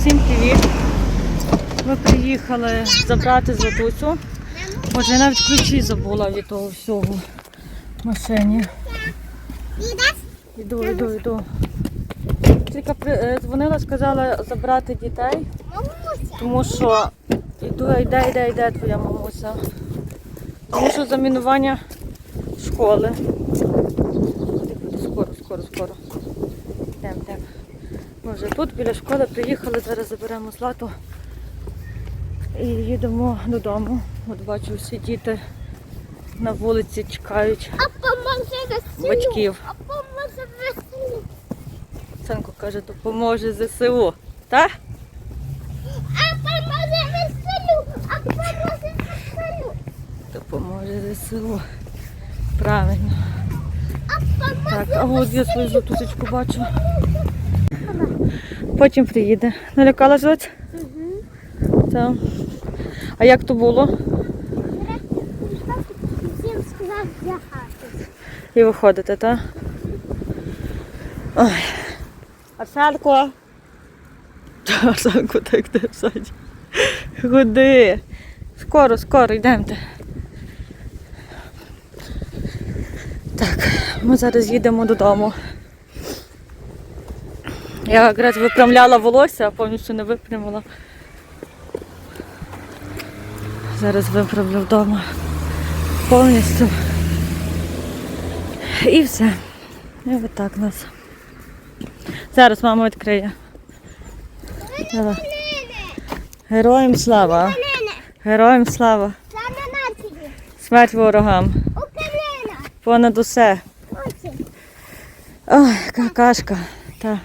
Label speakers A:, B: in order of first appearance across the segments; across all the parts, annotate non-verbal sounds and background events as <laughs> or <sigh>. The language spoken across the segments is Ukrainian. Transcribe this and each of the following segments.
A: Всім привіт! Ми приїхали забрати Златусю. Боже, я навіть ключі забула від того всього в машині. Іду, іду, іду. Тільки е, дзвонила, сказала забрати дітей, тому що іду, йде, йде, йде твоя мамуся. Тому що замінування школи. Ходи, ходи, Скоро, скоро, скоро. Йдемо, йдемо. Ми вже тут біля школи приїхали, зараз заберемо злату і їдемо додому. От бачу, всі діти на вулиці чекають батьків. Санко каже, допоможе ЗСУ. Так? Допоможе ЗСУ. Правильно.
B: А
A: Так, а от я свою златусечку бачу. Потім приїде. Налякала жить? Так. А як то було?
B: Всім сказав лягати.
A: І виходите, так? Ой. Арсенко. Арсенко так держать. Ходи. Скоро, скоро, йдемте. Так, ми зараз їдемо додому. Я якраз випрямляла волосся, а повністю не випрямила. Зараз виправлю вдома повністю. І все. І отак у нас. Зараз мама відкриє. Давай. Героям слава! Героям слава! Смерть ворогам! Понад усе! Ой, какашка. Та.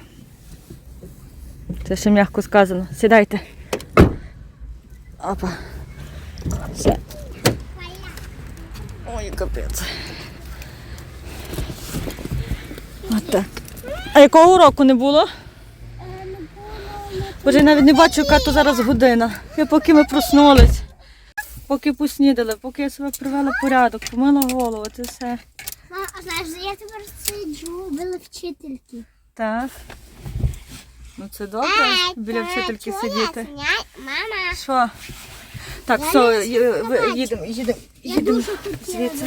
A: Це ще м'яко сказано. Сідайте. Опа. Все. Ой, капець. От так. А якого уроку не було? Боже, я навіть не бачу, яка то зараз година. Я поки ми проснулись, поки поснідали, поки я себе привела в порядок, помила голову, це все.
B: Мама, а знаєш, я тепер сиджу вчительки.
A: Так. Ну це добре, біля вчительки сидіти.
B: Мама.
A: Що? Так, все, ї- ви- їдемо, їдемо, їдемо.
B: дуже хотіла
A: звідси.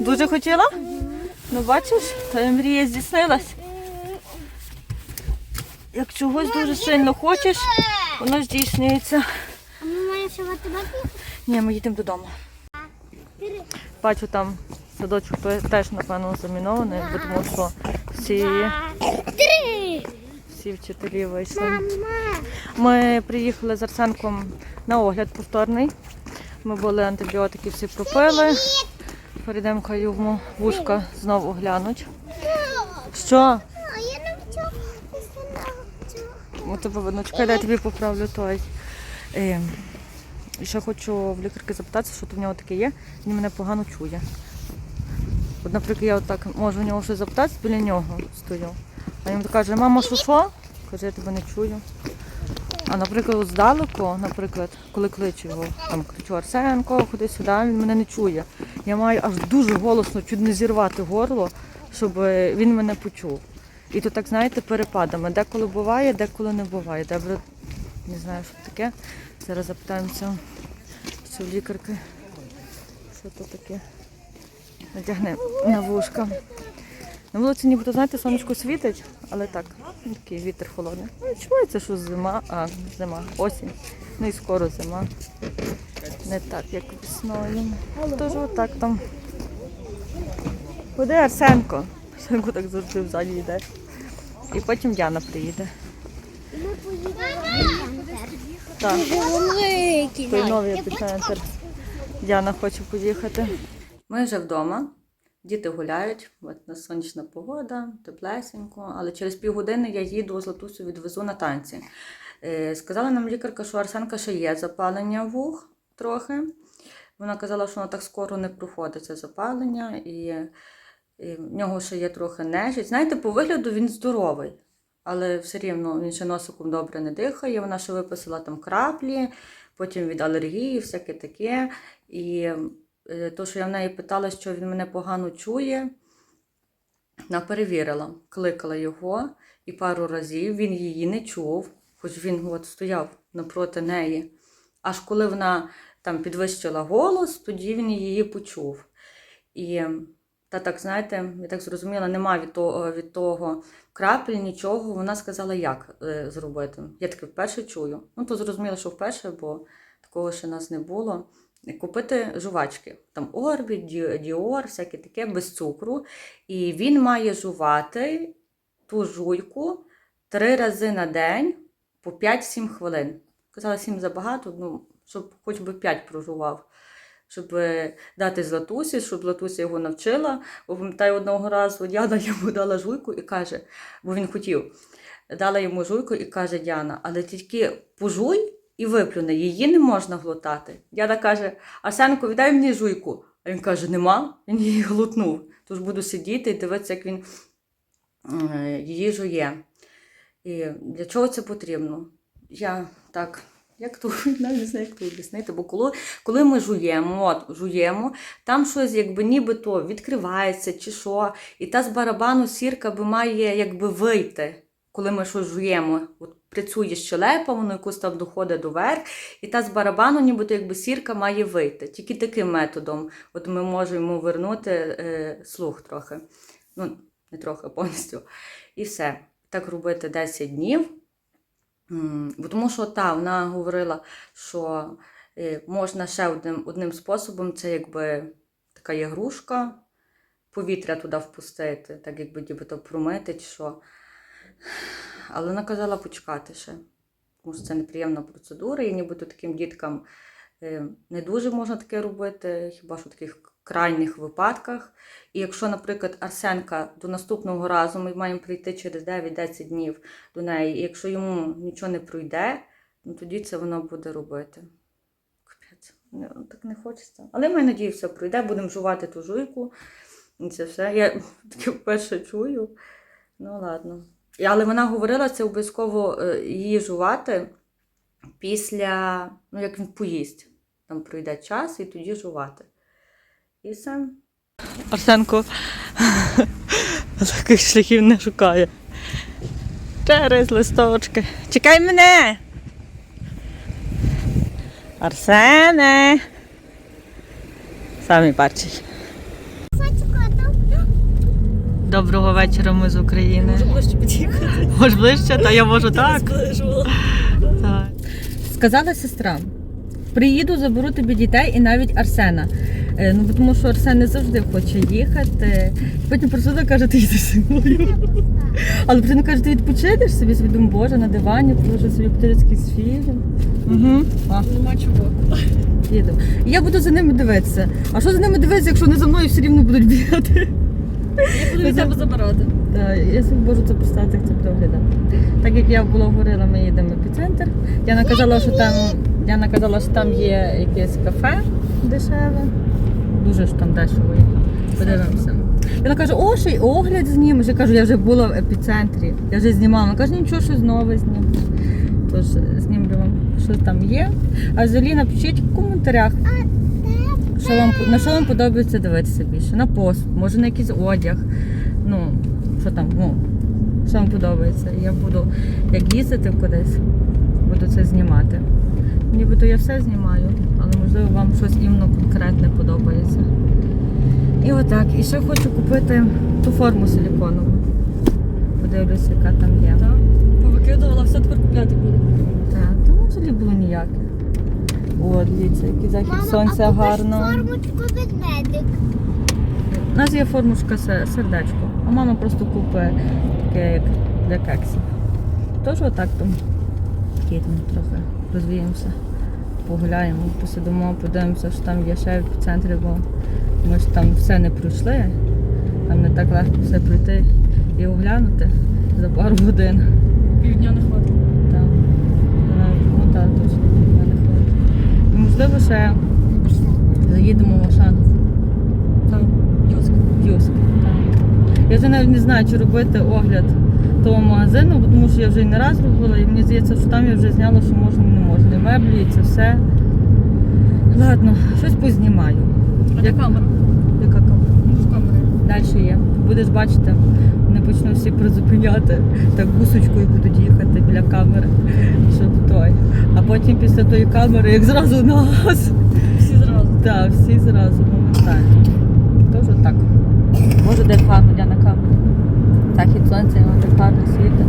A: Дуже хотіла? Ну бачиш, твоя мрія здійснилась. Як чогось дуже сильно хочеш, воно здійснюється.
B: А ми маємо ще математику?
A: Ні, ми їдемо додому. Бачу там садочок теж, напевно, замінований, бо тому що всі,
B: Три.
A: всі вчителі вийшли. Ми приїхали з Арсенком на огляд повторний. Ми були антибіотики всі пропили. Перейдемо йому вушка знову оглянуть. Що? У тебе дай я тобі поправлю той. Е, і ще хочу в лікарки запитатися, що то в нього таке є. Він мене погано чує. От, наприклад, я отак можу в нього щось запитатися, біля нього стою. А він каже, мама, що що? Каже, я тебе не чую. А наприклад, здалеку, наприклад, коли кличу його, там кричу Арсенко, ходи сюди, він мене не чує. Я маю аж дуже голосно, чуть не зірвати горло, щоб е, він мене почув. І то так, знаєте, перепадами. Деколи буває, деколи не буває. Добре, не знаю, що таке. Зараз запитаємося що в лікарки. Що то таке? Надягне на вушка. На вулиці нібито, знаєте, сонечко світить, але так, такий вітер холодний. Ну, відчувається, що зима, а зима, осінь. Ну і скоро зима. Не так, як весною. Тож отак там. Куди Арсенко? Арсенко так завжди в залі йде. І потім Яна приїде.
B: Ми поїдемо
A: той новий епіцентр. Діана хоче поїхати. Ми вже вдома. Діти гуляють, от у нас сонячна погода, теплесенько, але через півгодини я їду Златусю відвезу на танці. Е, Сказала нам лікарка, що Арсенка ще є запалення вух трохи. Вона казала, що воно так скоро не проходить це запалення, і, і в нього ще є трохи нежить. Знаєте, по вигляду він здоровий, але все рівно він ще носиком добре не дихає. Вона ще виписала там краплі, потім від алергії, всяке таке. І то, що я в неї питала, що він мене погано чує, вона перевірила, кликала його, і пару разів він її не чув, хоч він от стояв напроти неї. Аж коли вона там підвищила голос, тоді він її почув. І та так, знаєте, я так зрозуміла, нема від того, від того крапель, нічого. Вона сказала, як е, зробити. Я таке вперше чую. Ну, то зрозуміло, що вперше, бо такого ще нас не було. Купити жувачки. Там Орбіт, Діор, всяке таке, без цукру. І він має жувати ту жуйку три рази на день по 5-7 хвилин. Казала, 7 забагато, ну, щоб хоч би 5 прожував. Щоб е, дати Златусі, щоб Златуся його навчила. Бо пам'ятаю, одного разу Діана йому дала жуйку і каже, бо він хотів, дала йому жуйку і каже Діана, але тільки пожуй і виплюни, її не можна глотати. Діана каже, Арсенко, віддай мені жуйку. А він каже, нема, він її глотнув. Тож буду сидіти і дивитися, як він е, її жує. І для чого це потрібно? Я так, як то <laughs> навіть не знаю, як то об'яснити, бо коли, коли ми жуємо, от, жуємо, там щось якби нібито відкривається чи що, і та з барабану сірка би має якби вийти, коли ми щось жуємо. От працює щелепа, воно якось там доходить до верх, і та з барабану, нібито якби сірка має вийти. Тільки таким методом от ми можемо вернути е, слух трохи. Ну, не трохи, повністю. І все. Так робити 10 днів. Бо тому що та, вона говорила, що е, можна ще одним, одним способом, це якби така ігрушка, повітря туди впустити, так якби нібито промити чи. Але вона казала почекати ще, тому що це неприємна процедура, і нібито таким діткам е, не дуже можна таке робити, хіба що в таких крайніх випадках. І якщо, наприклад, Арсенка до наступного разу ми маємо прийти через 9-10 днів до неї, і якщо йому нічого не пройде, ну тоді це вона буде робити. Капець, так не хочеться. Але маю надію, все пройде, будемо жувати ту жуйку. І це все. Я таке вперше чую. Ну, ладно. Але вона говорила, це обов'язково е, її жувати після, ну, як він поїсть. Там пройде час і тоді жувати. І все. Арсенко <laughs> таких шляхів не шукає. Через листочки. Чекай мене. Арсене. Самий перший. Доброго вечора, ми з України.
C: Може ближче під'їхати.
A: Може ближче, та я можу так. Так. Сказала сестра. Приїду, заберу тобі дітей і навіть Арсена. Е, Ну, тому що Арсен не завжди хоче їхати. Потім просила, каже, ти їдеш зі мною. Але потім каже, ти відпочинеш собі, собі думаю, боже, на дивані, прошу собі птицький фільм. Угу.
C: Нема чого.
A: їду. І я буду за ними дивитися. А що за ними дивитися, якщо вони за мною все рівно будуть бігати?
C: Я буду від тебе забирати.
A: Так, я можу це поставити, як це буде. Так як я була говорила, ми їдемо в епіцентр. Я наказала, що там, я наказала, що там є якесь кафе дешеве. Дуже ж там дешево є. Подивимося. Вона каже, о, ще й огляд знімеш. Я кажу, я вже була в епіцентрі, я вже знімала. Вона каже, нічого, щось нове знімеш. Тож знімлю вам, що там є. А взагалі напишіть в коментарях, що вам, на що вам подобається дивитися більше. На пост, може на якийсь одяг. Ну, що там, ну, що вам подобається. Я буду, як їздити кудись, буду це знімати. Нібито я все знімаю, але можливо вам щось іменно конкретне подобається. І отак. І ще хочу купити ту форму силіконову. Подивлюся, яка там є.
C: Так. Повикидувала, все тепер купляти буде.
A: Так, тому взагалі було ніяке. О, дивіться, який захід сонця гарно.
B: формочку ведмедик.
A: У нас є формушка сердечко, а мама просто купить таке як для кексів. Тож отак там їдемо трохи, розвіємося, погуляємо, посидимо, подивимося, що там є ще в центрі, бо ми ж там все не пройшли. Там не так легко все пройти і оглянути за пару годин.
C: Півдня не хватить.
A: Так. Вона- Ну так, точно я не хватить. І, Можливо, ще заїдемо в Ашан.
C: Так. Юск.
A: Юск. Я вже навіть не знаю, чи робити огляд того магазину, тому що я вже і не раз робила, і мені здається, що там я вже зняла, що можна, не можна. І меблі, і це все. Ладно, щось познімаю.
C: А де камера?
A: Яка камера?
C: Ну.
A: Далі є. Будеш бачити, не почну всі призупиняти, так бусочкою будуть їхати біля камери, щоб той. А потім після тої камери, як зразу на газ.
C: Всі зразу.
A: Так, всі зразу моментально. Тож так. Може, де гарно я на камері. Захід сонця, і воно так гарно світить.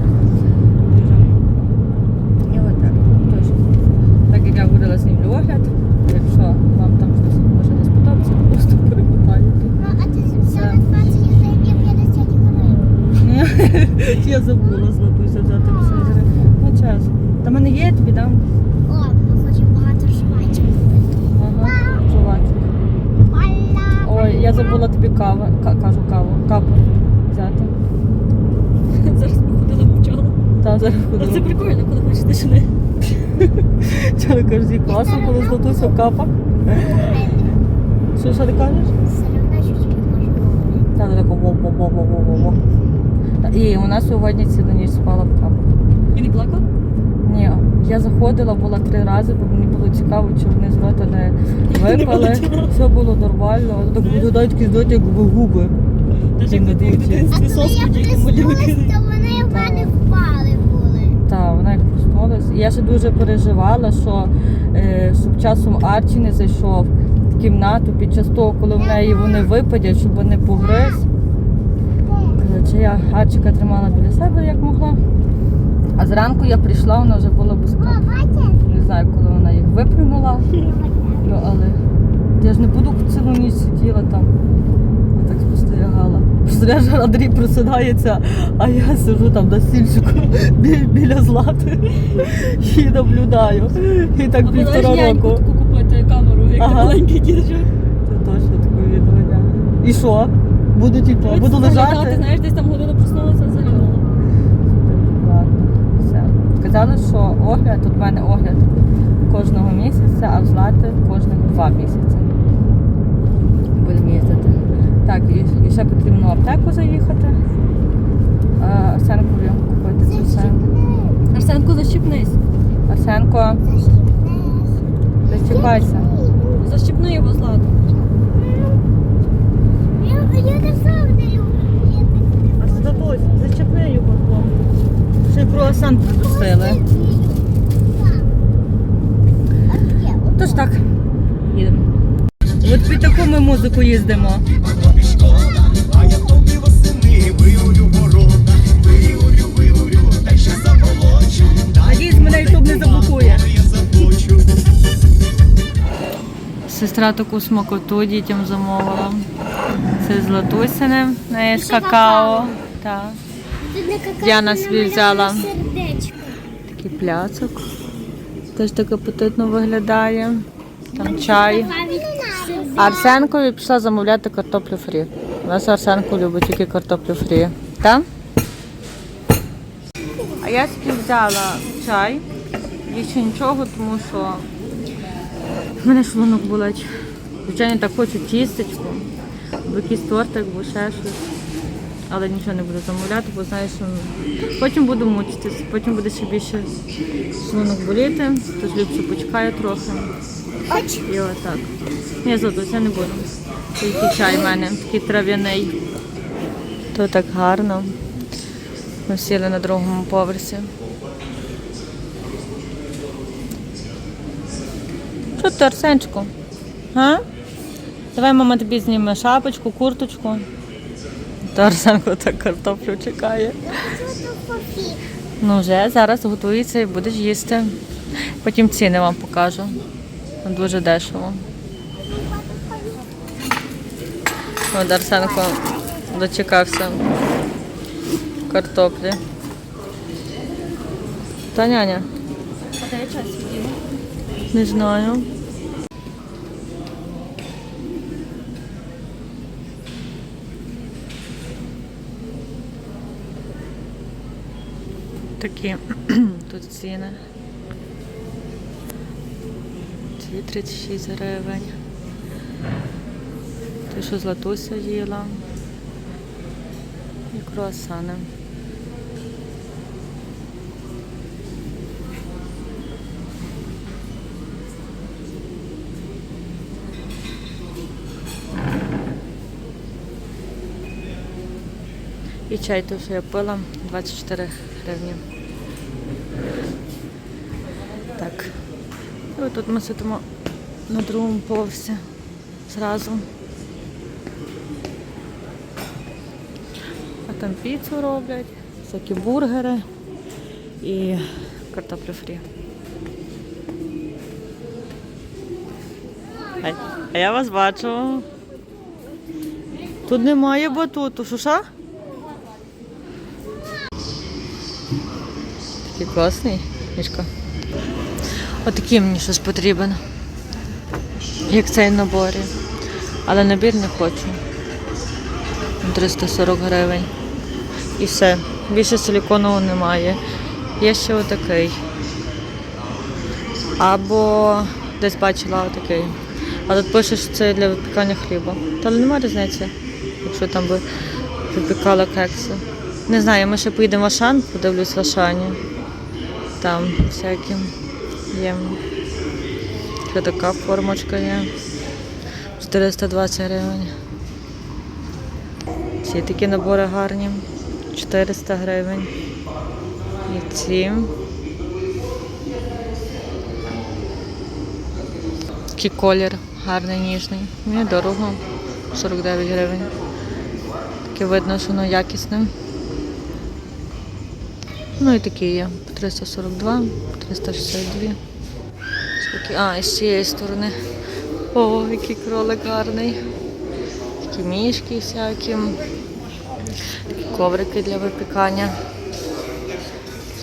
A: І отак. Тож, так як я говорила, знімлю огляд. Якщо вам там щось може не сподобається, то просто перемотаєте.
B: Ну, а ти взяла 20 гривень і 50 гривень.
A: Я забула златуся взяти 50 гривень. Ну, час. Та мене є, я тобі дам.
B: О, ми хочемо багато жувачок.
A: Ага, жувачок. Ой, я забула тобі каву, ка- кажу каву, капу взяти. <laughs>
C: Зараз походила мовчала.
A: Та зараз
C: Але це прикольно, коли хочеш тишини. <laughs>
A: Чого кажеш, їй класно, коли златуся в капах? Що, що ти кажеш?
B: Середнячечки можу.
A: Та вона тако во І вона сьогодні цілу ніч спала в капах.
C: І не плакала?
A: Ні, я заходила, була три рази, бо мені було цікаво, чи вони з рота не <laughs> випали. Все було нормально. Так виглядають такі здоті, як губи.
C: Та як
A: не
C: в дитинстві.
B: А коли
C: соску
B: я
C: тільки воді
B: то вони в мене впали були.
A: Так, вона як проснулась. Я ще дуже переживала, що е, щоб часом Арчі не зайшов в кімнату під час того, коли в неї вони випадять, щоб не погриз. Коротше, я Арчика тримала біля себе як могла. А зранку я прийшла, вона вже була без
B: О,
A: капу.
B: бачиш?
A: Не знаю, коли вона їх виплюнула. Ну, але я ж не буду цілу ніч сиділа там. Я так спостерігала. Представляєш, Андрій просинається, а я сижу там на стільчику бі- біля злати і наблюдаю. І так півтора року.
C: таку купити камеру, як
A: Ага.
C: маленький дідочок.
A: Це точно таке відео. І що? Буду типу, буду
C: Ти
A: лежати.
C: знаєш, десь там годину проснулася, заглянула.
A: Ладно, все. Казали, що огляд, тут в мене огляд кожного місяця, а в Злати кожних два місяці. Будемо їздити. Так, і, і ще потрібно в аптеку заїхати. А, Арсенкові купити це все.
C: Арсенко, защіпнись.
A: Арсенко, зачіпайся.
C: Защіпни його злату.
B: Я, не люблю. Не
A: А Златусь, зачепни його. Ще й круасан придусили. Тож так, їдемо. От під таку ми музику їздимо.
D: Ще.
A: Надіюсь, мене ютуб не заблокує. Сестра таку смакоту дітям замовила. Це з Латусине, в неї з какао.
B: какао.
A: Так.
B: На
A: Діана собі взяла. Такий пляцок. Теж так апетитно виглядає. Там чай. Арсенкові пішла замовляти картоплю фрі. У нас Арсенко любить тільки картоплю фрі. Так? А я собі взяла чай. Більше нічого, тому що в мене шлунок болить. Звичайно, так хочу тістечку, або якийсь тортик, або ще щось. Але нічого не буду замовляти, бо знаю, що потім буду мучитись, потім буде ще більше шлунок боліти, тож ліпше почекаю трохи. І отак. Ні, я не буду. Тільки чай в мене, такий трав'яний. То так гарно. Ми сіли на другому поверсі. Що ти, Арсенчику? А? Давай мама тобі зніме шапочку, курточку. То Арсенко так картоплю чекає. Ну вже зараз готується і будеш їсти. Потім ціни вам покажу. Дуже дешево. От Арсенко дочекався картоплі. Та няня? Не знаю. Такі <clears throat> тут ціни. Ці 36 гривень. Те, що златуся їла. І круасани. І чай, той, що я пила, 24 гривні. Так. І тут ми сидимо на другому поверсі зразу. А там піцу роблять, всякі бургери і картоплю фрі. А я вас бачу. Тут немає батуту. Що Такий класний, Мішка. Отакий мені щось потрібен. Як цей в наборі. Але набір не хочу. 340 гривень. І все. Більше силіконового немає. Є ще отакий. Або десь бачила отакий. А тут пише, що це для випікання хліба. Та немає різниці, якщо там би випікала кекси. Не знаю, ми ще поїдемо в Ашан, подивлюсь в Ашані. Там всякі є. Ще така формочка є. 420 гривень. Ці такі набори гарні. 400 гривень. І ці. Такий колір гарний, ніжний. Мені дорого. 49 гривень. Таке видно, що воно якісне. Ну і такі є. По 342, 362. Такі- А, і з цієї сторони. О, який кролик гарний. Такі мішки всякі. Такі коврики для випікання.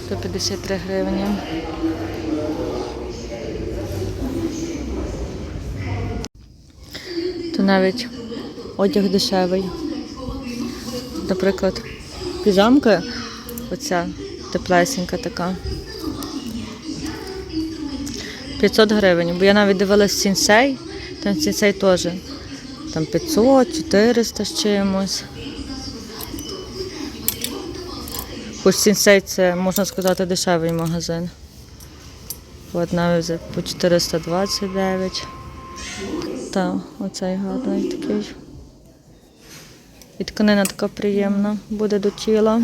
A: 153 гривні. То навіть одяг дешевий. Наприклад, піжамка, оця теплесенька така. 500 гривень, бо я навіть дивилась сінсей, там сінсей теж там 500, 400 з чимось. Хоч сінсей це, можна сказати, дешевий магазин. От навіть по 429. Та, оцей гарний такий. І тканина така приємна, буде до тіла.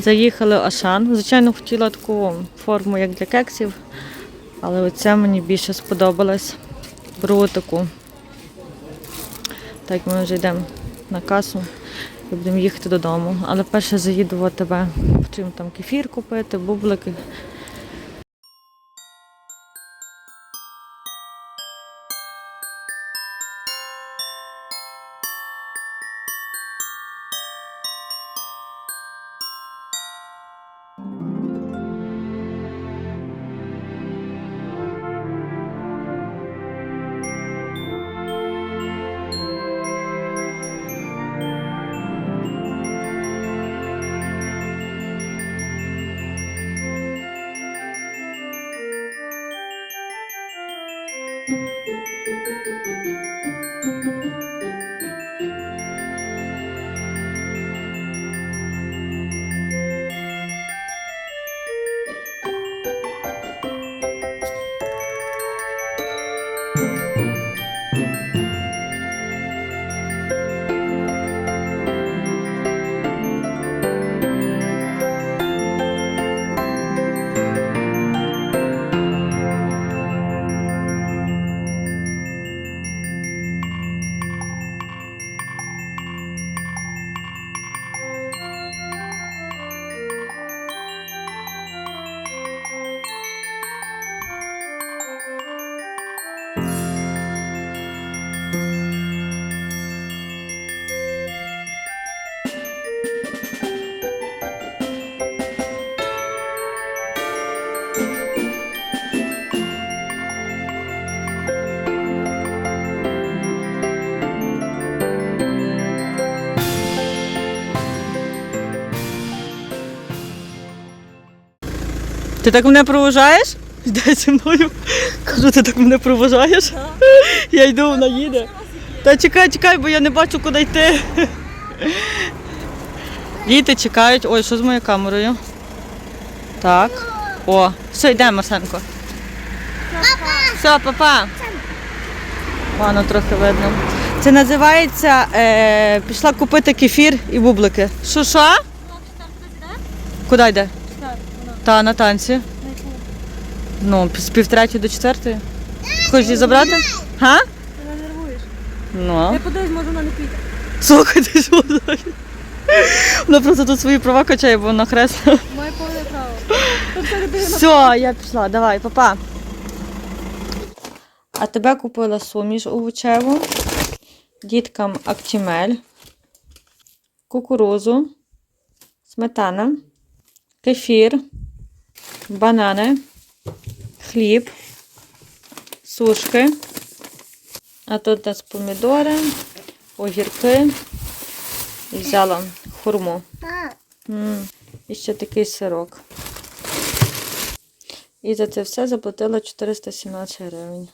A: Заїхали Ашан. Звичайно, хотіла таку форму, як для кексів, але оця мені більше сподобалась. Беру таку. Так, ми вже йдемо на касу і будемо їхати додому. Але перше заїду в ОТБ. Чим там кефір купити, бублики. Thank you. Ти так мене проважаєш? Йде зі мною. Кажу, ти так мене проважаєш? Я йду, вона їде. Та чекай, чекай, бо я не бачу, куди йти. Діти чекають. Ой, що з моєю камерою? Так. О, все, йдемо, Марсенко. Все, папа. Пану трохи видно. Це називається е, пішла купити кефір і бублики. Що що? Куди йде? Та на танці. Ну, з півтретьої до четвертої. Хочеш її забрати? Га?
C: Ти не нервуєш.
A: Ну.
C: Я подивись, може вона не піде.
A: Слухай, ти що? Вона просто тут свої права качає, бо вона хресна.
C: Моє повне право.
A: Все, я пішла, давай, папа. А тебе купила суміш овочеву, діткам актімель, кукурузу, сметана, кефір, банани, хліб, сушки. А тут у нас помідори, огірки. І взяла хурму. І ще такий сирок. І за це все заплатила 417 гривень.